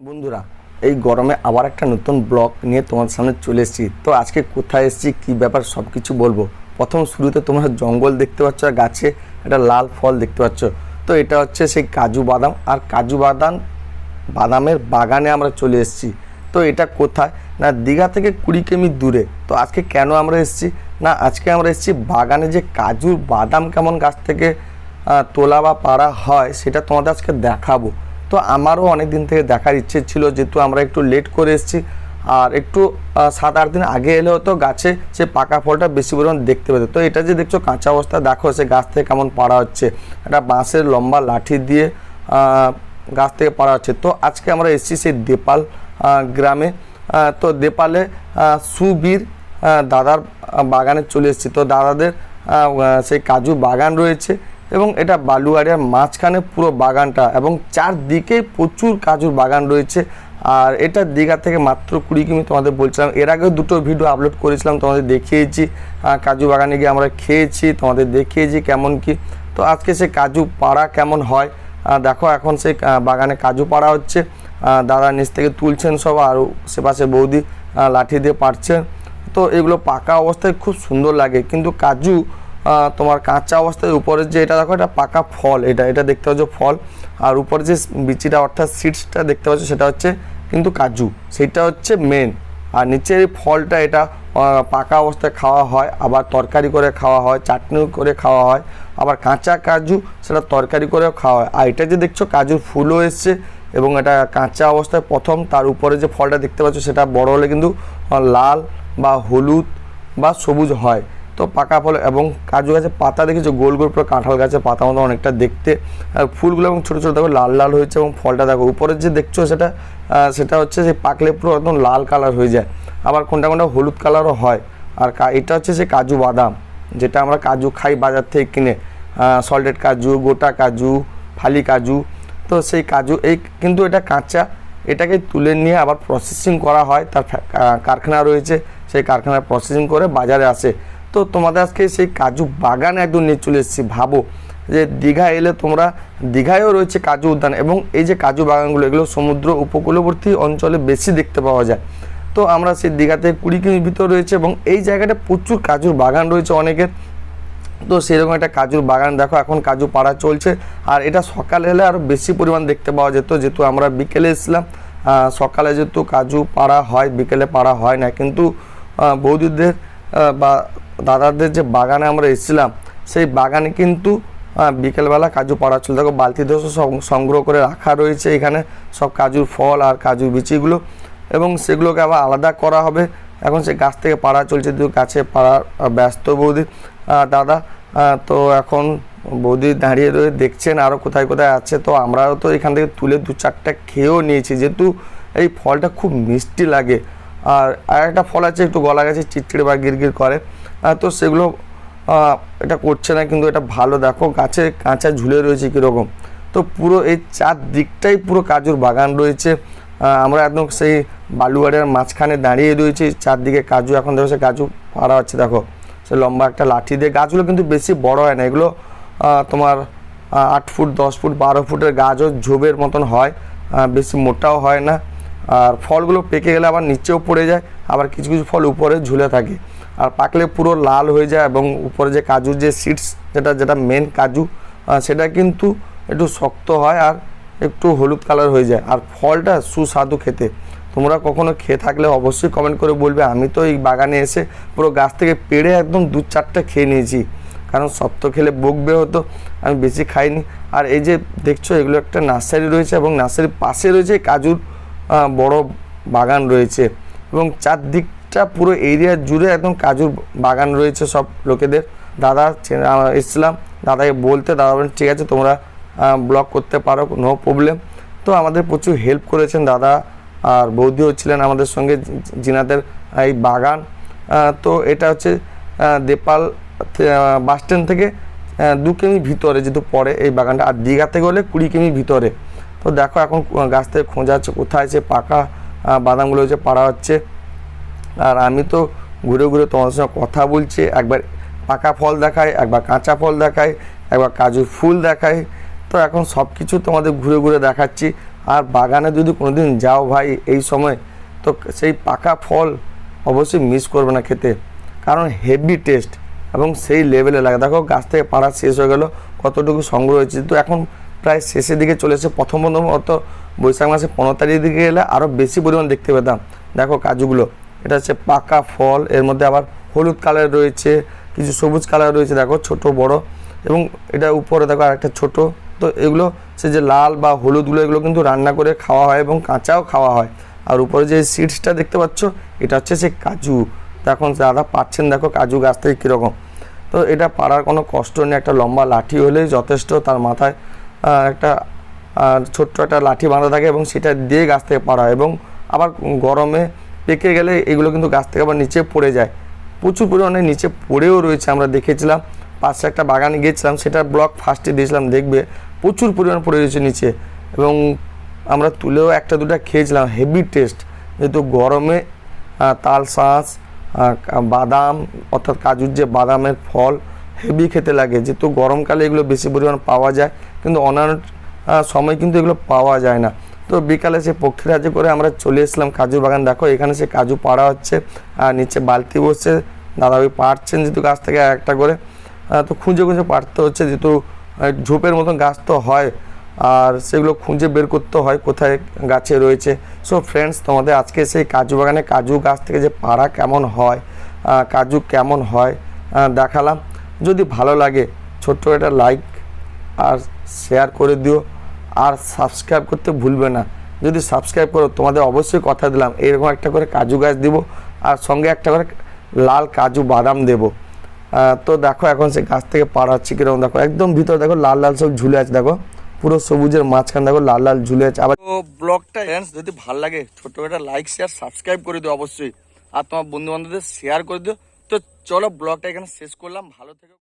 বন্ধুরা, এই গরমে আবার একটা নতুন ব্লগ নিয়ে তোমার সামনে চলে এসেছি। তো আজকে কোথায় এসেছি, কী ব্যাপার সব কিছু বলব। প্রথম শুরুতে তোমরা জঙ্গল দেখতে পাচ্ছ আর গাছে একটা লাল ফল দেখতে পাচ্ছ। তো এটা হচ্ছে সেই কাজু বাদাম আর কাজু বাদাম, বাদামের বাগানে আমরা চলে এসেছি। তো এটা কোথায়? না, দীঘা থেকে কুড়ি কিমি দূরে। তো আজকে কেন আমরা এসেছি? না, আজকে আমরা এসেছি বাগানে যে কাজুর বাদাম কেমন গাছ থেকে তোলা বা পাড়া হয়, সেটা তোমাদের আজকে দেখাবো। তো আমারও অনেক দিন থেকে দেখার ইচ্ছে ছিল, যেহেতু আমরা একটু লেট করে এসেছি। আর একটু সাত আট দিন আগে এলেও তো গাছে সে পাকা ফলটা বেশি পরিমাণ দেখতে পেতো। তো এটা যে দেখছ, কাঁচা অবস্থা, দেখো সে গাছ থেকে কেমন পাড়া হচ্ছে। একটা বাঁশের লম্বা লাঠি দিয়ে গাছ থেকে পাড়া হচ্ছে। তো আজকে আমরা এসেছি সেই দেপাল গ্রামে। তো দেপালে সুবীর দাদার বাগানে চলে এসেছি। তো দাদাদের সেই কাজু বাগান রয়েছে। এবং এটা বালুয়ারিয়ার মাঝখানে পুরো বাগানটা এবং চারদিকে প্রচুর কাজুর বাগান রয়েছে। আর এটা দীঘা থেকে মাত্র কুড়ি কিমি তোমাদের বলছিলাম। এর আগেও দুটো ভিডিও আপলোড করেছিলাম, তোমাদের দেখিয়েছি। কাজু বাগানে গিয়ে আমরা খেয়েছি, তোমাদের দেখিয়েছি কেমন কি। তো আজকে সে কাজু পাড়া কেমন হয়? দেখো এখন সেই বাগানে কাজু পাড়া হচ্ছে। দাদা নিচ থেকে তুলছেন সব আর সে পাশে বৌদি লাঠি দিয়ে পারছেন তো এগুলো পাকা অবস্থায় খুব সুন্দর লাগে। কিন্তু কাজু তোমার কাঁচা অবস্থায় উপরে যে এটা দেখো, এটা পাকা ফল এটা এটা দেখতে পাচ্ছ ফল। আর উপরে যে বিচিটা অর্থাৎ সিডসটা দেখতে পাচ্ছ সেটা হচ্ছে কিন্তু কাজু সেটা হচ্ছে মেন আর নিচের ফলটা এটা পাকা অবস্থায় খাওয়া হয়, আবার তরকারি করে খাওয়া হয়, চাটনি করে খাওয়া হয়, আবার কাঁচা কাজু সেটা তরকারি করেও খাওয়া হয়। আর এটা যে দেখছ, কাজুর ফুলও এসছে এবং এটা কাঁচা অবস্থায় প্রথম, তার উপরে যে ফলটা দেখতে পাচ্ছ সেটা বড় হলে কিন্তু লাল বা হলুদ বা সবুজ হয়। তো পাকা ফল এবং কাজু গাছের পাতা দেখেছ? গোল গোল পুরো কাঁঠাল গাছের পাতা মতো অনেকটা দেখতে। আর ফুলগুলো এবং ছোটো ছোটো দেখো, লাল লাল হয়েছে এবং ফলটা দেখো। উপরের যে দেখছ সেটা সেটা হচ্ছে যে পাকলে পুরো একদম লাল কালার হয়ে যায়। আবার কোনটা কোনটা হলুদ কালারও হয়। আর এটা হচ্ছে যে কাজু বাদাম, যেটা আমরা কাজু খাই বাজার থেকে কিনে। সল্টেড কাজু, গোটা কাজু, ফালি কাজু। তো সেই কাজু, এই কিন্তু এটা কাঁচা। এটাকে তুলে নিয়ে আবার প্রসেসিং করা হয়। তার কারখানা রয়েছে। সেই কারখানায় প্রসেসিং করে বাজারে আসে। তো তোমাদের আজকে সেই কাজু বাগান একদম নিয়ে চলে এসেছি। ভাবো যে দীঘা এলে তোমরা দীঘায়ও রয়েছে কাজু উদ্যান এবং এই যে কাজু বাগানগুলো এগুলো সমুদ্র উপকূলবর্তী অঞ্চলে বেশি দেখতে পাওয়া যায়। তো আমরা সেই দীঘাতে কুড়ি কিমি ভিতর রয়েছে এবং এই জায়গাটা প্রচুর কাজুর বাগান রয়েছে অনেকের। তো সেরকম একটা কাজুর বাগান দেখো এখন কাজু পাড়া চলছে আর এটা সকালে এলে আরও বেশি পরিমাণ দেখতে পাওয়া যেত। যেহেতু আমরা বিকেলে এসেছিলাম আহ, সকালে যেহেতু কাজু পাড়া হয় বিকেলে পাড়া হয় না কিন্তু বৌদিদের বা দাদাদের যে বাগানে আমরা এসেছিলাম, সেই বাগানে কিন্তু বিকেলবেলা কাজু পাড়া ছিল। দেখো, বালতি সব সংগ্রহ করে রাখা রয়েছে এখানে। সব কাজুর ফল আর কাজুর বিচিগুলো এবং সেগুলোকে আবার আলাদা করা হবে। এখন সে গাছ থেকে পাড়া চলছে দু গাছে পাড়া ব্যস্ত বৌদি। দাদা তো এখন বৌদি দাঁড়িয়ে রয়ে দেখছেন আরও কোথায় কোথায় আছে। তো আমরাও তো এখান থেকে তুলে দু চারটা খেয়েও নিয়েছি। যেহেতু এই ফলটা খুব মিষ্টি লাগে। আর আর একটা ফল আছে, একটু গলা গেছে, চিটচিড়ে বা গিরগির করে। তো সেগুলো এটা করছে না, কিন্তু এটা ভালো। দেখো, গাছে কাঁচা ঝুলে রয়েছে কীরকম। তো পুরো এই চার দিকটাই পুরো কাজুর বাগান রয়েছে। আমরা একদম সেই বালুয়াড়ের মাঝখানে দাঁড়িয়ে রয়েছি। চারদিকে কাজু, এখন দেখো সে কাজু পাড়া হচ্ছে, দেখো। সে লম্বা একটা লাঠি দিয়ে গাছগুলো কিন্তু বেশি বড় হয় না। এগুলো তোমার আট ফুট, দশ ফুট, বারো ফুটের গাছও ঝোবের মতন হয়। বেশি মোটাও হয় না। আর ফলগুলো পেকে গেলে আবার নিচেও পড়ে যায়। আবার কিছু কিছু ফল উপরে ঝুলে থাকে। আর পাকলে পুরো লাল হয়ে যায় এবং উপরে যে কাজুর যে সিডস যেটা যেটা মেন কাজু সেটা কিন্তু একটু শক্ত হয় আর একটু হলুদ কালার হয়ে যায়। আর ফলটা সুস্বাদু খেতে। তোমরা কখনো খেয়ে থাকলে অবশ্যই কমেন্ট করে বলবে। আমি তো এই বাগানে এসে পুরো গাছ থেকে পেড়ে একদম দু চারটা খেয়ে নিয়েছি। কারণ শক্ত খেলে বকবে হতো আমি বেশি খাইনি। আর এই যে দেখছ, এগুলো একটা নার্সারি রয়েছে এবং নার্সারির পাশে রয়েছে কাজুর বড় বাগান রয়েছে। এবং চারদিকটা পুরো এরিয়া জুড়ে একদম কাজুর বাগান রয়েছে সব লোকেদের। দাদা এসেছিলাম। দাদাকে বলতে, দাদা বলেন ঠিক আছে, তোমরা ব্লগ করতে পারো নো প্রবলেম তো আমাদের প্রচুর হেল্প করেছেন দাদা আর বৌদিও ছিলেন আমাদের সঙ্গে, জিনাদের এই বাগান। তো এটা হচ্ছে দেপাল বাস স্ট্যান্ড থেকে দু কিমি ভিতরে যেহেতু পড়ে এই বাগানটা, আর দীঘা থেকে হলে কুড়ি কিমি ভিতরে। তো দেখো এখন, গাছ থেকে খোঁজা হচ্ছে, কোথায় আছে পাকা বাদামগুলো হচ্ছে পাড়া হচ্ছে। আর আমি তো ঘুরে ঘুরে তোমাদের সঙ্গে কথা বলছি, একবার পাকা ফল দেখাই, একবার কাঁচা ফল দেখাই, একবার কাজু ফুল দেখাই। তো এখন সব কিছু তোমাদের ঘুরে ঘুরে দেখাচ্ছি। আর বাগানে যদি কোনোদিন যাও ভাই এই সময়, তো সেই পাকা ফল অবশ্যই মিস করবে না খেতে। কারণ হেভি টেস্ট এবং সেই লেভেলে লাগে। দেখো গাছ থেকে পাড়া শেষ হয়ে গেল, কতটুকু সংগ্রহ হয়েছে। তো এখন প্রায় শেষের দিকে চলে এসে প্রথম প্রথম অত বৈশাখ মাসে পনেরো তারিখের দিকে এলে আরও বেশি পরিমাণ দেখতে পেতাম। দেখো কাজুগুলো। এটা হচ্ছে পাকা ফল, এর মধ্যে আবার হলুদ কালার রয়েছে, কিছু সবুজ কালার রয়েছে, দেখো ছোট, বড়, এবং এটা উপরে দেখো আরেকটা ছোট, তো এগুলো সে যে লাল বা হলুদগুলো এগুলো কিন্তু রান্না করে খাওয়া হয় এবং কাঁচাও খাওয়া হয়। আর উপরে যে সিডসটা দেখতে পাচ্ছ, এটা হচ্ছে সে কাজু। এখন দাদা পাচ্ছেন দেখো কাজু গাছ থেকে কীরকম। তো এটা পাড়ার কোনো কষ্ট নেই, একটা লম্বা লাঠি হলেই যথেষ্ট, তার মাথায় একটা ছোট্ট একটা লাঠি বাঁধা থাকে এবং সেটা দিয়ে গাছ থেকে পাড়া এবং আবার গরমে পেকে গেলে এগুলো কিন্তু গাছ থেকে আবার নিচে পড়ে যায়। প্রচুর পরিমাণে নিচে পড়েও রয়েছে, আমরা দেখেছিলাম। পাশে একটা বাগানে গিয়েছিলাম, সেটা ব্লক ফার্স্টে দিয়েছিলাম, দেখবে প্রচুর পরিমাণ পড়ে রয়েছে নিচে। এবং আমরা তুলেও একটা দুটা খেয়েছিলাম হেভি টেস্ট যেহেতু গরমে তাল শাঁস বাদাম, অর্থাৎ কাজুর যে বাদামের ফল হেভি খেতে লাগে। যেহেতু গরমকালে এগুলো বেশি পরিমাণ পাওয়া যায়, কিন্তু অন্যান্য সময় কিন্তু এগুলো পাওয়া যায় না। তো বিকালে সে পক্ষীরাজে করে আমরা চলে এসলাম কাজু বাগান। দেখো, এখানে সে কাজু পাড়া হচ্ছে, আর নিচে বালতি বসছে দাদা দাদাভাই পাড়ছেন যেহেতু গাছ থেকে একটা করে। তো খুঁজে খুঁজে পাড়তে হচ্ছে, যেহেতু ঝোপের মতন গাছ তো হয়, আর সেগুলো খুঁজে বের করতে হয় কোথায় গাছে রয়েছে। সো ফ্রেন্ডস তোমাদের আজকে সেই কাজু বাগানে কাজু গাছ থেকে যে পাড়া কেমন হয় কাজু কেমন হয় দেখালাম। যদি ভালো লাগে, ছোট্ট একটা লাইক আর শেয়ার করে দিও। আর সাবস্ক্রাইব করতে ভুলবে না। যদি সাবস্ক্রাইব করো, তোমাদের অবশ্যই কথা দিলাম, এরকম একটা করে কাজু গাছ দেবো আর সঙ্গে একটা করে লাল কাজু বাদাম দেবো। তো দেখো এখন সে গাছ থেকে পাড়াচ্ছি কীরকম, দেখো একদম ভিতরে দেখো লাল লাল সব ঝুলে আছে, দেখো। পুরো সবুজের মাঝখান দেখো লাল লাল ঝুলে আছে। আবার ব্লগটা ফ্রেন্ডস যদি ভালো লাগে, ছোট্ট একটা লাইক শেয়ার সাবস্ক্রাইব করে দিও অবশ্যই। আর তোমার বন্ধু বান্ধবদের শেয়ার করে দিও। তো চলো ব্লগটা এখানে শেষ করলাম, ভালো থেকে।